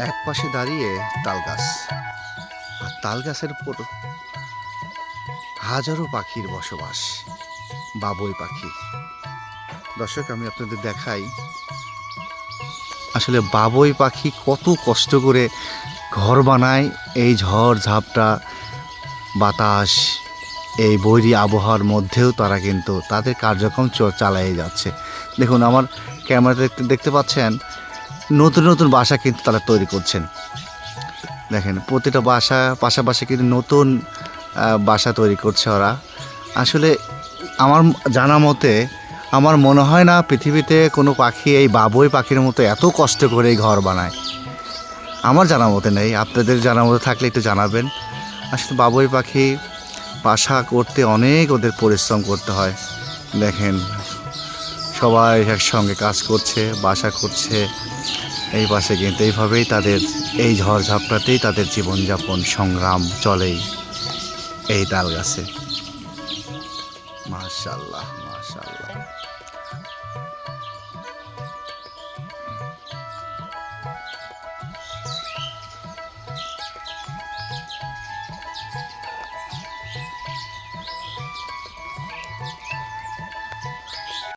এক পাশে দাঁড়িয়ে তাল গাছ আর তাল গাছের উপর হাজারো পাখির বসবাস। বাবুই পাখি। দর্শক, আমি আপনাদের দেখাই। আসলে বাবুই পাখি কত কষ্ট করে ঘর বানায়, এই ঝড় ঝাপটা, বাতাস, এই বৈরী আবহাওয়ার মধ্যেও তারা কিন্তু তাদের কার্যক্রম চালিয়ে যাচ্ছে। দেখুন, আমার ক্যামেরাতে দেখতে পাচ্ছেন নতুন নতুন বাসা কিন্তু তারা তৈরি করছেন। দেখেন, প্রতিটা বাসা পাশাপাশি কিন্তু নতুন বাসা তৈরি করছে ওরা। আসলে আমার জানা মতে আমার মনে হয় না পৃথিবীতে কোনো পাখি, এই বাবুই পাখির মতো এত কষ্ট করে এই ঘর বানায়। আমার জানা মতে নেই, আপনাদের জানা মতে থাকলে একটু জানাবেন। আসলে বাবুই পাখি বাসা করতে অনেক ওদের পরিশ্রম করতে হয়। দেখেন সবাই একসঙ্গে কাজ করছে, বাসা করছে। এই পাশে কিন্তু এইভাবেই তাদের এই ঝড়ঝাপটাতেই তাদের জীবনযাপন সংগ্রাম চলেই এই তাল গাছে মাশাল্লাহ মাশাল্লাহ।